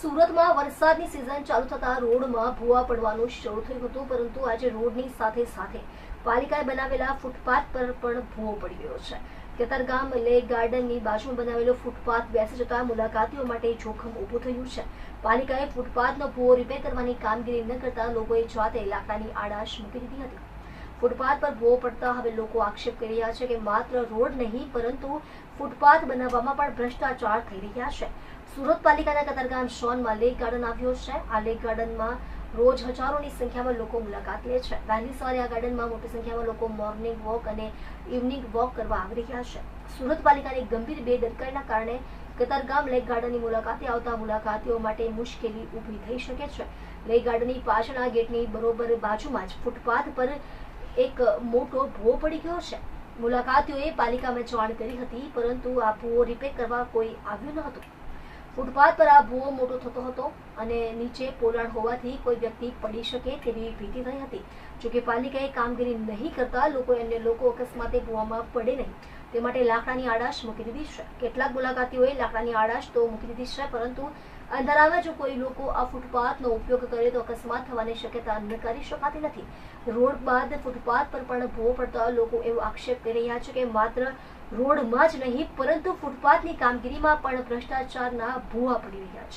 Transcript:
સુરતમાં વરસાદની સિઝન ચાલુ થતા રોડમાં ભૂવા પડવાનું શરૂ થયું હતું, પરંતુ આજે રોડની સાથે સાથે પાલિકાએ બનાવેલા ફૂટપાથ પર પણ ભૂવો પડી ગયો છે. કેતરગામ લેક ગાર્ડનની બાજુમાં બનાવેલો ફૂટપાથ બેસી જતા મુલાકાતીઓ માટે જોખમ ઊભું થયું છે. પાલિકાએ ફૂટપાથનો ભૂવો રિપેર કરવાની કામગીરી ન કરતા લોકોએ જાતે લાકડાની આડાશ મૂકી દીધી હતી. ફૂટપાથ પર ભોગ પડતા હવે લોકો આક્ષેપ કરી રહ્યા છે કે માત્ર રોડ નહીં, પરંતુ ફૂટપાથ બનાવવામાં પણ ભ્રષ્ટાચાર થઈ રહ્યા છે. સુરત પાલિકાના કતારગામ શોનમાં લેક ગાર્ડન આવ્યો છે. આ લેક ગાર્ડનમાં રોજ હજારોની સંખ્યામાં લોકો મુલાકાત લે છે. વહેલી સવારે આ ગાર્ડનમાં મોટી સંખ્યામાં લોકો મોર્નિંગ વોક અને ઇવનિંગ વોક કરવા આવી રહ્યા છે. સુરત પાલિકાની ગંભીર બેદરકારીના કારણે કતારગામ લેક ગાર્ડનની મુલાકાતે આવતા મુલાકાતીઓ માટે મુશ્કેલી ઊભી થઈ શકે છે. લેક ગાર્ડનની પાછળના ગેટની બરોબર બાજુમાં જ ફૂટપાથ પર એક મોટો ભો પડી ગયો છે. મુલાકાતીઓએ પાલિકામાં જાણ કરી હતી, પરંતુ આ ભૂવો રિપેર કરવા કોઈ આવ્યું ન હતું. ફૂટપાથ પર આ ભૂવો મોટો થતો હતો અને નીચે પોલાણ હોવાથી કોઈ વ્યક્તિ પડી શકે તેવી ભીતિ થઈ હતી. જોકે પાલિકાએ કામગીરી નહીં કરતા લોકો અન્ય લોકો અકસ્માતે ભૂવામાં પડે નહીં. તે માટે લાકડાની આડાશ મૂકી દીધી છે. કેટલાક મુલાકાતીઓએ લાકડાની આડાશ તો મૂકી દીધી છે, પરંતુ અંધારામાં જો કોઈ લોકો આ ફૂટપાથનો ઉપયોગ કરે તો અકસ્માત થવાની શક્યતા નકારી શકાતી નથી. રોડ બાદ ફૂટપાથ પર પણ ભૂવો પડતા લોકો એવો આક્ષેપ કરી રહ્યા છે કે માત્ર રોડમાં જ નહીં, પરંતુ ફૂટપાથની કામગીરીમાં પણ ભ્રષ્ટાચારના ભૂવા પડી રહ્યા છે.